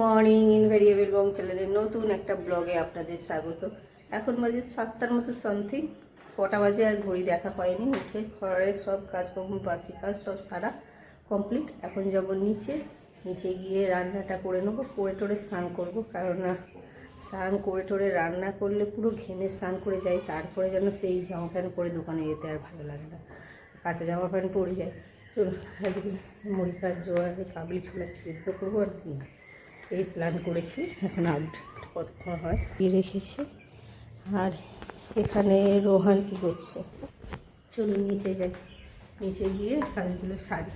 Morning invariable বং চ্যানেলের নতুন একটা ব্লগে আপনাদের স্বাগত। এখন বাজে সাতটার মতো সামথিং কটা বাজে আর ঘড়ি দেখা হয়নি, উঠে ঘরের সব কাজকর্ম, বাসি কাজ সব সারা কমপ্লিট এখন যাব নিচে নিচে গিয়ে রান্নাটা করে নেব, করে টোরে স্নান করব। কারণ না, স্নান করে টোরে রান্না করলে পুরো ঘেমে স্নান করে যাই, তারপরে যেন সেই জামা প্যান্ট পরে দোকানে যেতে আর ভালো লাগে না। কাঁচা জামা প্যান্ট পরে যায় চলুন, আজকে মুড়ি খাওয়ার জোয়ারে, কাবলি ছোলা সিদ্ধ করব আর কি এই প্ল্যান করেছি। এখন আপডেট কতক্ষণ হয়? কি রেখেছি। আর এখানে রোহান কি করছে? চলুন নিচে যাই। নিচে গিয়ে কাজগুলো সারি।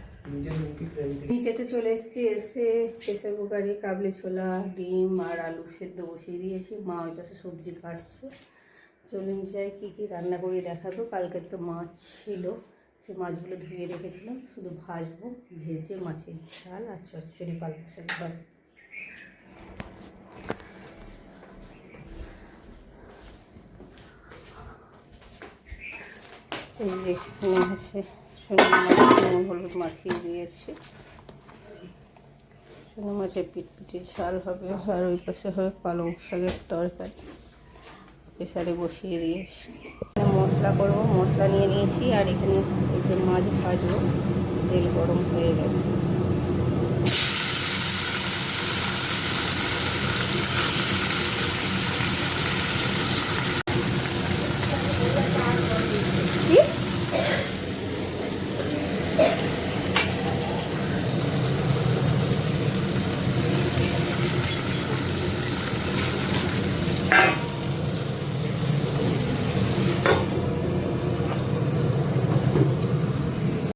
নিচেতে চলে এসেছি এসে প্রেসার কুকারে কাবলি ছোলা ডিম আর আলু সেদ্ধ বসিয়ে দিয়েছি। মা ওই পাশে সবজি কাটছে চলুন যাই কী কী রান্না করে দেখাবো। কালকে তো মাছ ছিল সে মাছগুলো ধুয়ে রেখেছিলাম। শুধু ভাজবো ভেজে মাছের ঝাল আর চচ্চড়ি পালং শাক। এই যে এখানে আছে শুনো মাছ হলুদ মাখিয়ে দিয়েছি। শুনো মাছের পিটপিটে ঝাল হবে, আর ওই পাশে হবে পালং শাকের তরকারি। প্রেসারে বসিয়ে দিয়েছি। মশলা করব, মশলা নিয়ে নিয়েছি, আর এখানে এই যে মাছ ভাজবো, তেল গরম হয়ে গেছে কি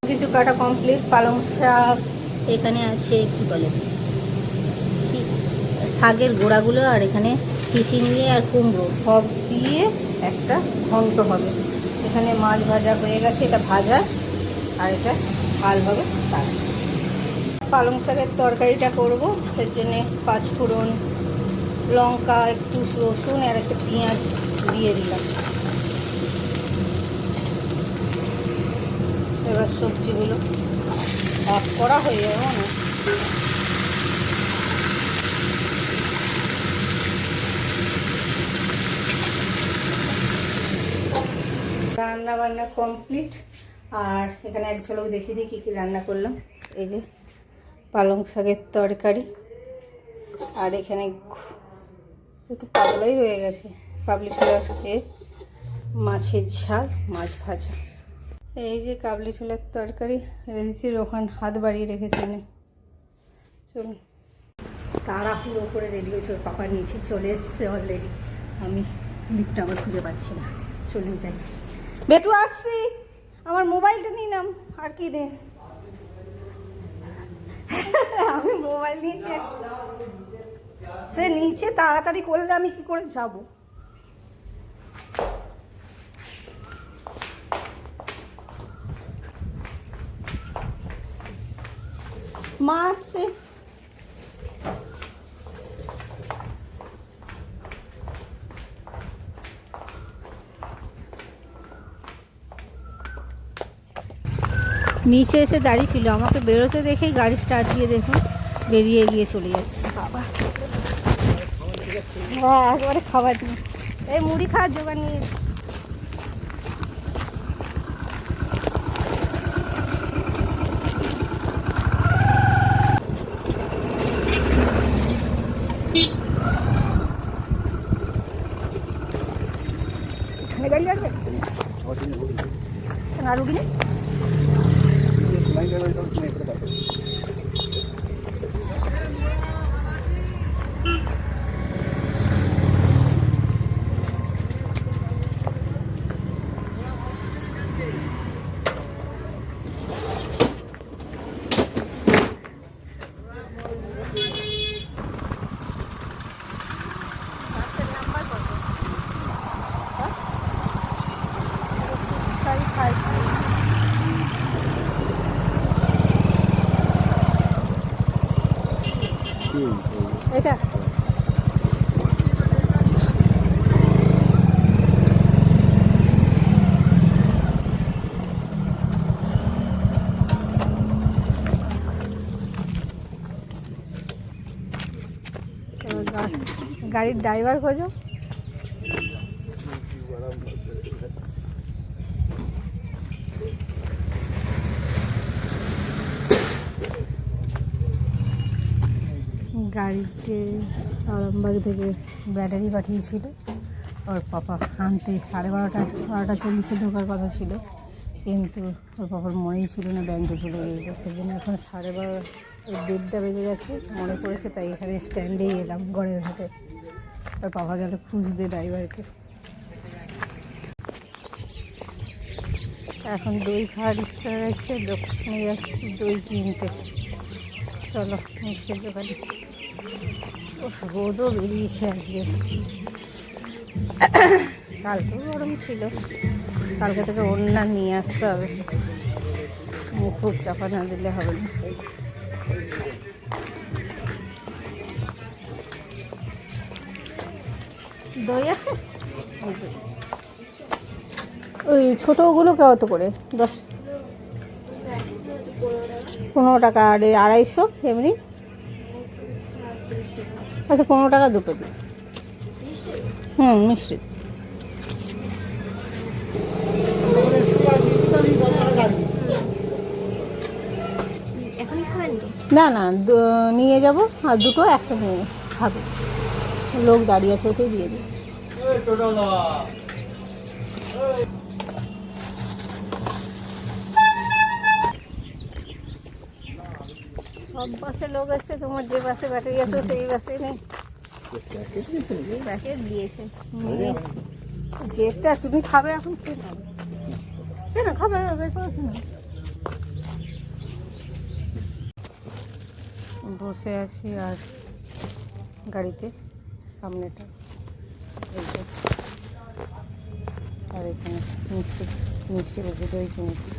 কিছু কাটা কমপ্লিট পালং শাক এখানে আছে, কি বলে? শাকের গোড়াগুলো আর এখানে চিচিঙ্গে আর কুমড়ো, সব দিয়ে একটা ঘন্ট হবে। এখানে মাছ ভাজা হয়ে গেছে, এটা ভাজা, আর এটা ঝাল হবে পালং শাকের তরকারিটা করব সেই জন্যে পাঁচফোড়ন, লঙ্কা, একটু রসুন, আর একটা পেঁয়াজ দিয়ে দিলাম। এবার সবজিগুলো অফ করা হয়ে যাবে না রান্না বান্না কমপ্লিট। আর এখানে এক ঝলক দেখিয়ে দিই কী কী রান্না করলাম। এই যে পালং শাকের তরকারি। আর এখানে একটু পাতলাই রয়ে গেছে। এ মাছের ঝাল, মাছ ভাজা। এই যে কাবলি ছোলার তরকারি রেখেছি রোহান, হাত বাড়িয়ে রেখেছে। চলুন। তাড়াহুড়ো করে রেডি হয়েছে, ওর পাপা নিচে চলে এসছে অলরেডি আমি লিফটটা আবার খুঁজে পাচ্ছি না। চলুন যাই। বেটু, আসছি। আমার মোবাইলটা নিয়ে নাম, আর কি নে আমি মোবাইল নিয়েছি সে নিচে তাড়াতাড়ি করলে আমি কি করে যাব? মা আসছে নিচে এসে দাঁড়িয়ে ছিল আমাকে বেরোতে দেখেই গাড়ি স্টার্ট দিয়ে দেখুন বেরিয়ে গিয়ে চলে যাচ্ছে। বাবা। হ্যাঁ একবারে খাবার এই মুড়ি খাওয়ার জোগাড় নিয়ে। এখানে গাড়ি লাগবে আর উঠি ফাইভ ফাইভ সিক্স এটা এবার গা- গাড়ির ড্রাইভার খোঁজো। গাড়িতে আরামবাগ থেকে ব্যাটারি পাঠিয়েছিল। ওর পাপা আনতে সাড়ে বারোটা বারোটা চল্লিশে ঢোকার কথা ছিল। কিন্তু ওর বাবার মনেই ছিল না ব্যাংকে চলে গেছিল সেই জন্য এখন সাড়ে বারো দেড়টা বেজে গেছে, মনে পড়েছে তাই এখানে স্ট্যান্ডেই এলাম গড়ের ঘাটে ওর পাপা গেল খুঁজতে ড্রাইভারকে। এখন দই খাওয়ার ইচ্ছা রয়েছে দোকানে যাচ্ছি দই কিনতে। চলো, মিষ্টির দোকানে। রোদও বেরিয়েছে আজকে। কালকেও গরম ছিল। কালকে থেকে ওড়না নিয়ে আসতে হবে। মুখুর চাপা না দিলে হবে না। দই আছে? ওই দই। ছোটোগুলো কত করে? দশ পনেরো টাকা আর আড়াইশো এমনি? আচ্ছা পনেরো টাকা দুটো দিন। হুম, মিষ্টি এখন খাবেন তো না না নিয়ে যাব আর দুটো একটা নিয়ে খাবে। লোক দাঁড়িয়ে আছে ওতেই দিয়ে দিই। সব বাসে লোক আছে তোমার যে বাসে ব্যাটারি আছে সেই বাসে নেই। প্যাকেট দিয়েছে। নিয়ে যেটা তুমি খাবে এখন কেন কেন খাবে? বের করো। বসে আছি আর গাড়িতে, সামনেটা। আর এখানে মিষ্টি মিষ্টি বসে দই কিনেছি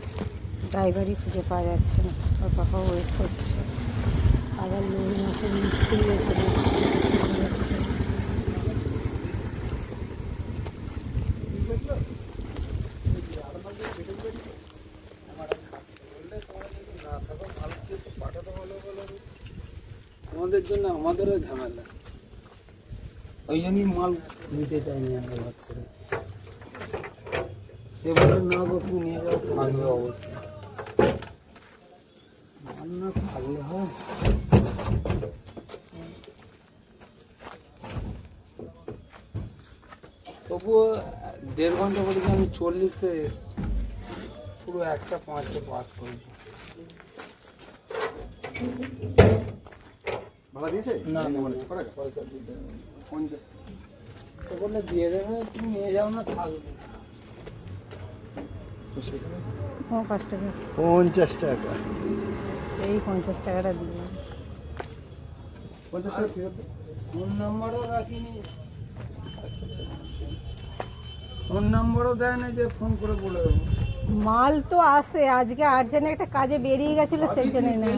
ড্রাইভারই খুঁজে পাওয়া যাচ্ছে না। ওর পাপা ওয়েট করছে আবার লোক মাসের মিষ্টি এখানে আমাদের জন্য আমাদেরও ঝামেলা। ওই জন্যই মাল নিতে চাইনি আমরা ভাত করে সে বলে না গো তুমি নিয়ে যাও থাকবে অবশ্যই মাল না থাকলে হয়। তবুও দেড় ঘণ্টা বলে আমি চল্লিশে এসছি, পুরো একটা পাঁচে পাস করেছি। ভাড়া দিয়েছে? না। পঞ্চাশ। তো বললে দিয়ে দেবে তুমি নিয়ে যাও না থাকবে। পঞ্চাশ টাকা। এই পঞ্চাশ টাকাটা দিয়ে পঞ্চাশ টাকা ফেরত ফোন নাম্বারও রাখিনি। ফোন নাম্বারও দেয় না যে ফোন করে বলে দেবো। মাল তো আসে আজকে আর্জেন্ট একটা কাজে বেরিয়ে গেছিল সেই জন্যই না।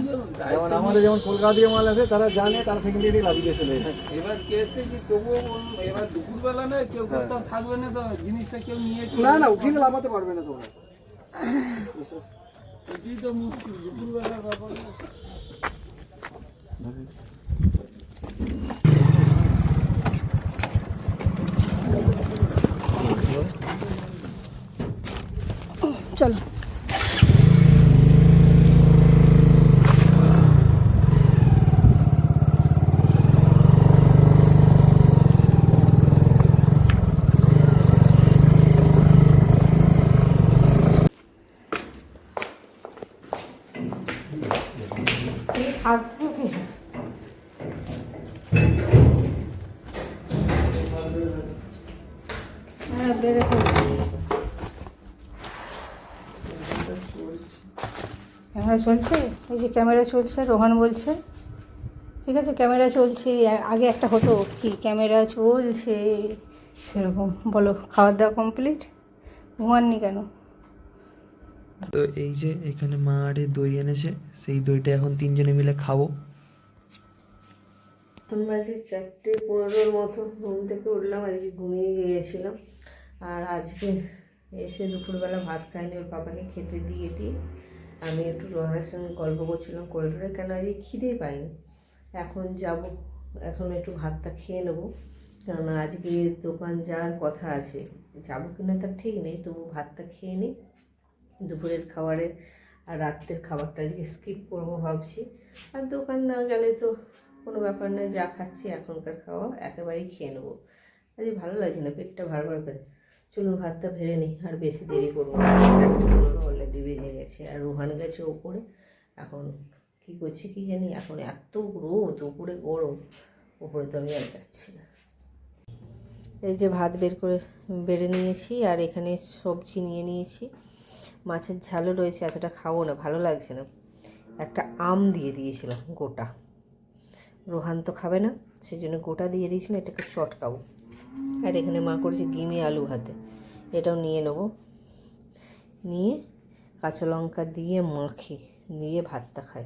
যেমন আমাদের যেমন কলকাতা দিয়ে মাল আছে তারা জানে তারা সেখান থেকে লাভিয়ে দিয়ে চলে যায়। এবার কেসটা কি তবুও বলুন, এবার দুপুরবেলা নয় কেউ কোথাও থাকবে না তো জিনিসটা কেউ নিয়ে চলে না না যাবে। ওখানে লাভাতে পারবে না তোমরা। এটাই তো মুশকিল দুপুরবেলার ব্যাপার না। চলো চলছে? এই যে ক্যামেরা চলছে রোহান বলছে। ঠিক আছে ক্যামেরা চলছে আগে একটা হতো কি ক্যামেরা চলছে সেরকম। বলো খাওয়া দাওয়া কমপ্লিট ঘুমাননি কেন? তো এই যে এখানে মা আরে দই এনেছে সেই দইটা এখন তিনজনে মিলে খাব। আমরা যে চারটে পনেরোর মতো ঘুম থেকে উঠলাম আজকে ঘুমিয়ে গিয়েছিলাম। আর আজকে এসে দুপুরবেলা ভাত খাইনি ওর পাপাকে খেতে দিয়ে দিয়ে আমি একটু রোহানের সঙ্গে গল্প করছিলাম করিডোরে কেন আজকে খিদেই পাইনি। এখন যাব, এখন একটু ভাতটা খেয়ে নেব। কেননা আজকে দোকান যাওয়ার কথা আছে, যাব কিনা তার ঠিক নেই, তবু ভাতটা খেয়ে নিই। দুপুরের খাবারের আর রাত্রের খাবারটা আজকে স্কিপ করব ভাবছি। আর দোকান না গেলে তো কোনো ব্যাপার নয়, যা খাচ্ছি এখনকার খাওয়া একেবারেই খেয়ে নেব। আজকে ভালো লাগছে না, পেটটা ভার ভার করে। চলুন ভাতটা ভেড়ে নিই আর বেশি দেরি করব অলরেডি বেজে গেছে আর রোহান গেছে ওপরে। এখন কী করছি কি জানি এখন এত রোদ ওপরে গরম উপরে তো আমি আর যাচ্ছি না। এই যে ভাত বের করে বেড়ে নিয়েছি আর এখানে সবজি নিয়ে নিয়েছি। মাছের ঝালও রয়েছে এতটা খাব না ভালো লাগছে না। একটা আম দিয়ে দিয়েছিলাম গোটা। রোহান তো খাবে না সেই জন্য গোটা দিয়ে দিয়েছিলাম এটাকে চটকাবো। আর এখানে মা করেছে গিমি আলু ভাতে। এটাও নিয়ে নেব। নিয়ে কাঁচা লঙ্কা দিয়ে মাখি নিয়ে ভাতটা খাই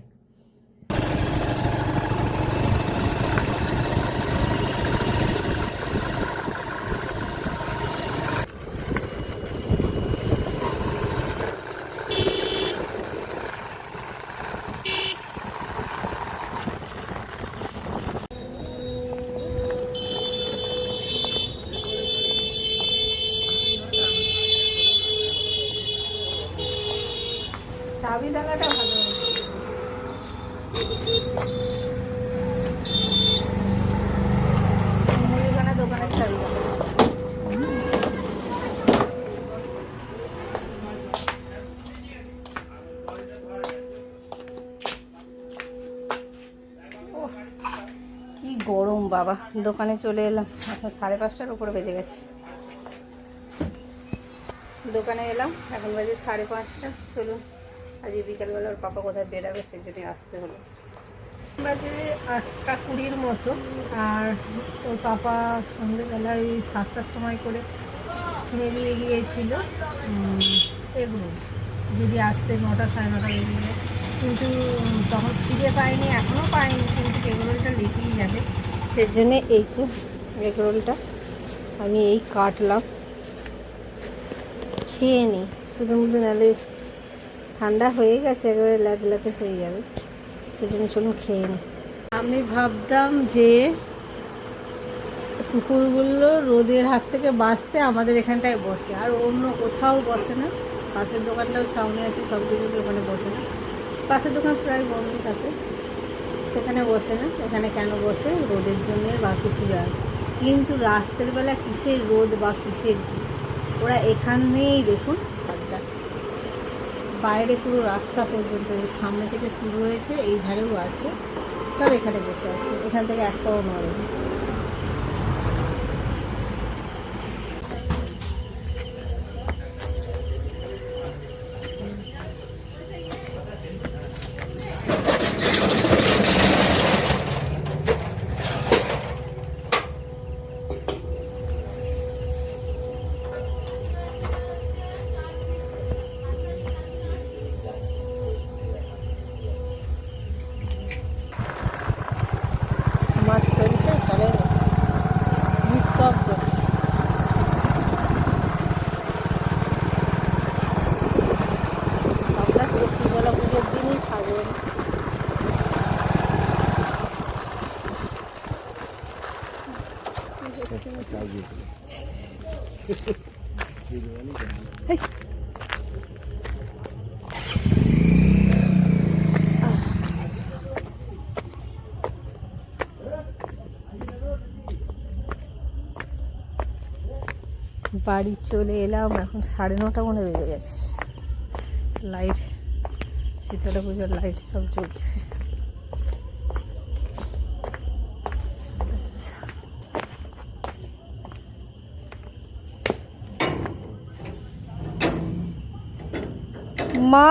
সাবিদানাটা ভালো মুদিখানা দোকানের সাবিদানা কি গরম বাবা, দোকানে চলে এলাম। এখন সাড়ে পাঁচটার উপরে বেজে গেছে। দোকানে এলাম, এখন বাজে সাড়ে পাঁচটা। চলুন, আজকে বিকালবেলা ওর পাপা কোথায় বেরাবে সেই জন্যই আসতে হলো। বাজে আটটা কুড়ির মতো, আর ওর পাপা সন্ধ্যেবেলায় ওই সাতটার সময় করে কিনে দিয়ে গিয়েছিল এগুলো। যদি আসতে নটা, সাড়ে নটা কিন্তু তখন খিদে পাইনি এখনও পাইনি কিন্তু এগরোলটা লেগেই যাবে। সেই জন্যে এই যে এগরোলটা আমি এই কাটলাম। খেয়ে নিই শুধু নালে ঠান্ডা হয়ে গেছে, একেবারে লাতে হয়ে যাবে। সেজন্য চলুন খেয়ে নিই আমি ভাবতাম যে কুকুরগুলো রোদের হাত থেকে বাঁচতে আমাদের এখানটায় বসে। আর অন্য কোথাও বসে না। পাশের দোকানটাও সামনে আছে, সব কিছু ওখানে বসে না। পাশের দোকান প্রায় বন্ধ থাকে। সেখানে বসে না, এখানে কেন বসে? রোদের জন্যে বা কিছু যায়। কিন্তু রাত্রের বেলা কিসের রোদ বা কিসের ওরা এখানেই দেখুন বাইরে পুরো রাস্তা পর্যন্ত সামনে থেকে শুরু হয়েছে, এই ধারেও আছে, সব এখানে বসে আছে। এখান থেকে এক পাও নড়ে মাছ ফেলছে ফেলে নিস্তব্ধ আমরা সেই শীতলা পুজোর দিনই থাকবেন বাড়ি চলে এলাম, এখন সাড়ে নটা মনে বেজে গেছে। লাইট শীতলা পুজোর লাইট সব জ্বলছে। মা!